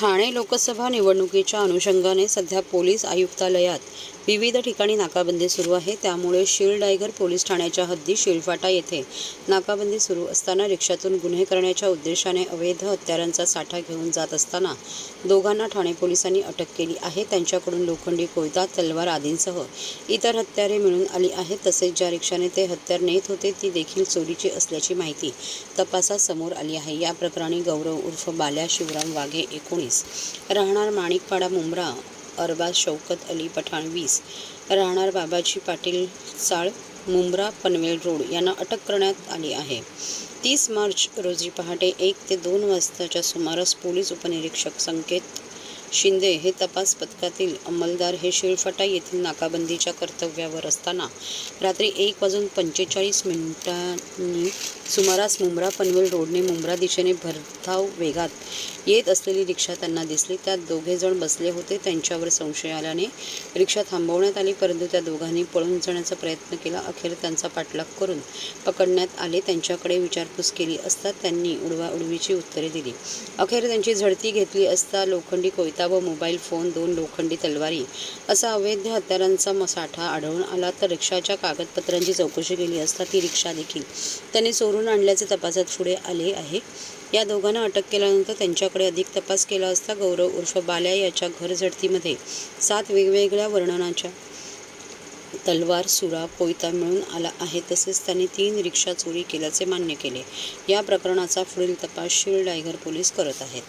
ठाणे लोकसभा निवडणुकीच्या अनुषंगाने सध्या पोलीस आयुक्तालयात विविध ठिकाणी नाकाबंदी सुरू आहे. त्यामुळे शीलडायगर पोलीस ठाण्याच्या हद्दी शिळफाटा येथे नाकाबंदी सुरू असताना रिक्षातून गुन्हे करण्याच्या उद्देशाने अवैध हत्यारांचा साठा घेऊन जात असताना दोघांना ठाणे पोलिसांनी अटक केली आहे. त्यांच्याकडून लोखंडी कोयता तलवार आदींसह इतर हत्यारे मिळून आली आहेत. तसेच ज्या रिक्षाने ते हत्यार नेत होते ती देखील चोरीची असल्याची माहिती तपासात समोर आली आहे. या प्रकरणी गौरव उर्फ बाल्या शिवराम वाघे एकोणीस राहणार माणिकपाडा मुंब्रा अरबाज शौकत अली पठाण वीस राहणार बाबाजी पाटील चाळ मुंब्रा पनवेल रोड यांना अटक करण्यात आली आहे. तीस मार्च रोजी पहाटे एक ते दोन वाजताच्या सुमारास पोलीस उपनिरीक्षक संकेत शिंदे हे तपास पथकातील अंमलदार हे शिळफाटा येथील नाकाबंदीच्या कर्तव्यावर असताना रात्री एक वाजून पंचेचाळीस मिनिटांनी सुमारास मुंब्रा पनवेल रोडने मुंब्रा दिशेने भरधाव वेगात येत असलेली रिक्षा त्यांना दिसली. त्यात दोघे जण बसले होते. त्यांच्यावर संशय आल्याने रिक्षा थांबवण्यात आली. परंतु त्या दोघांनी पळून जाण्याचा प्रयत्न केला. अखेर त्यांचा पाठलाग करून पकडण्यात आले. त्यांच्याकडे विचारपूस केली असता त्यांनी उडवाउडवीची उत्तरे दिली. अखेर त्यांची झडती घेतली असता लोखंडी कोयता व मोबाईल फोन दोन लोखंडी तलवारी असा अवैध हत्यारांचा साठा आढळून आला तर रिक्षाच्या कागदपत्रांची चौकशी केली असता ती रिक्षा देखील त्याने चोरून आणल्याचे तपासात पुढे आले आहे. या दोघांना अटक केल्यानंतर त्यांच्याकडे अधिक तपास केला असता गौरव उर्फ बाल्या याच्या घर झडतीमध्ये सात वेगवेगळ्या वर्णनाच्या तलवार सुरा पोयता मिळून आला आहे. तसेच त्यांनी तीन रिक्षा चोरी केल्याचे मान्य केले. या प्रकरणाचा पुढील तपास शील डायगर पोलीस करत आहेत.